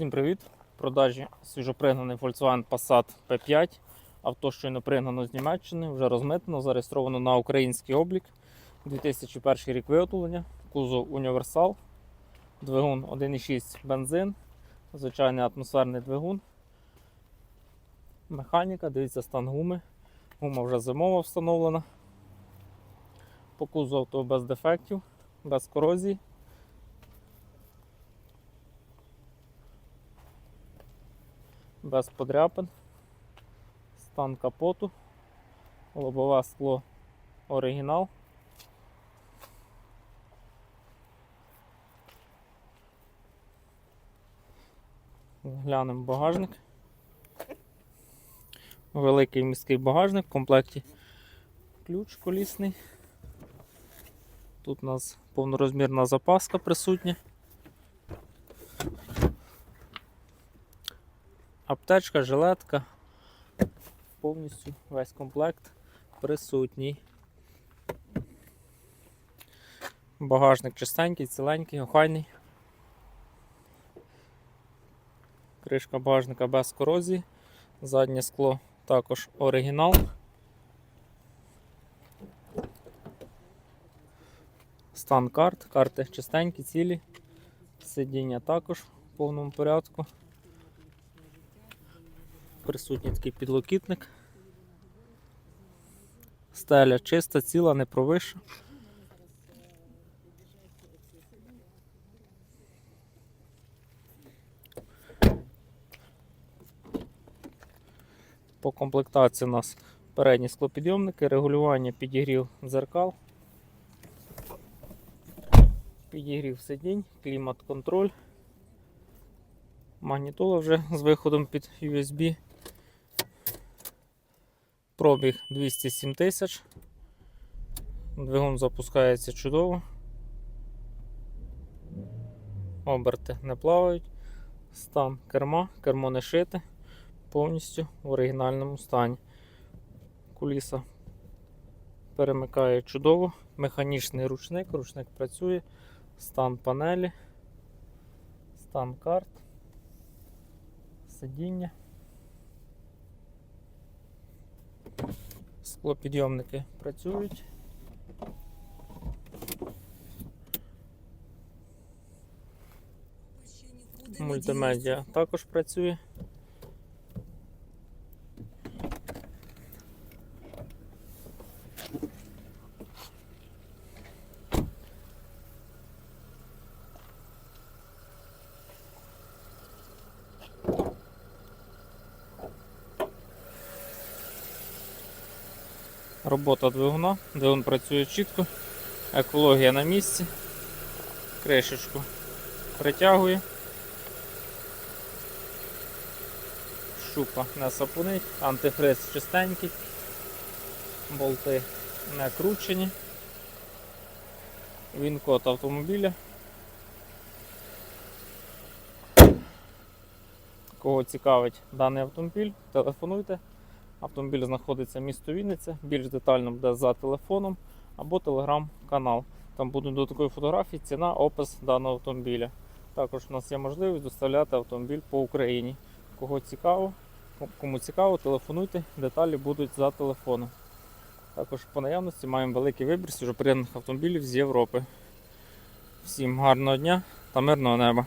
Всім привіт! В продажі свіжопригнаний Volkswagen Passat P5. Авто щойно пригнано з Німеччини, вже розмитнено, зареєстровано на український облік. 2001 рік виготовлення, кузов універсал, двигун 1,6 бензин, звичайний атмосферний двигун. Механіка, дивіться стан гуми. Гума вже зимова встановлена. По кузову авто без дефектів, без корозії. Без подряпин, стан капоту, лобове скло оригінал. Глянемо багажник. Великий міський багажник в комплекті ключ колісний. Тут у нас повнорозмірна запаска присутня. Аптечка, жилетка. Повністю весь комплект присутній. Багажник чистенький, ціленький, охайний. Кришка багажника без корозії. Заднє скло також оригінал. Стан карт, карти чистенькі, цілі, сидіння також в повному порядку. Присутній такий підлокітник. Стеля чиста, ціла, не провиша. По комплектації у нас передні склопідйомники, регулювання підігрів дзеркал, підігрів сидінь, клімат-контроль. Магнітола вже з виходом під USB. Пробіг 207 тисяч. Двигун запускається чудово. Оберти не плавають. Стан керма, кермо не шите, повністю в оригінальному стані. Куліса перемикає чудово, механічний ручник, ручник працює, стан панелі, стан карт сидіння. Склопідйомники працюють. Мультимедіа також працює. Робота двигуна, двигун працює чітко, екологія на місці, кришечку притягує, шупа не сапунить, антифриз чистенький, болти не кручені, він код автомобіля. Кого цікавить даний автомобіль, телефонуйте. Автомобіль знаходиться в місто Вінниця. Більш детально буде за телефоном або телеграм-канал. Там будуть до такої фотографії ціна, опис даного автомобіля. Також у нас є можливість доставляти автомобіль по Україні. Кого цікаво, кому цікаво, телефонуйте, деталі будуть за телефоном. Також по наявності маємо великий вибір свіжоприємних автомобілів з Європи. Всім гарного дня та мирного неба!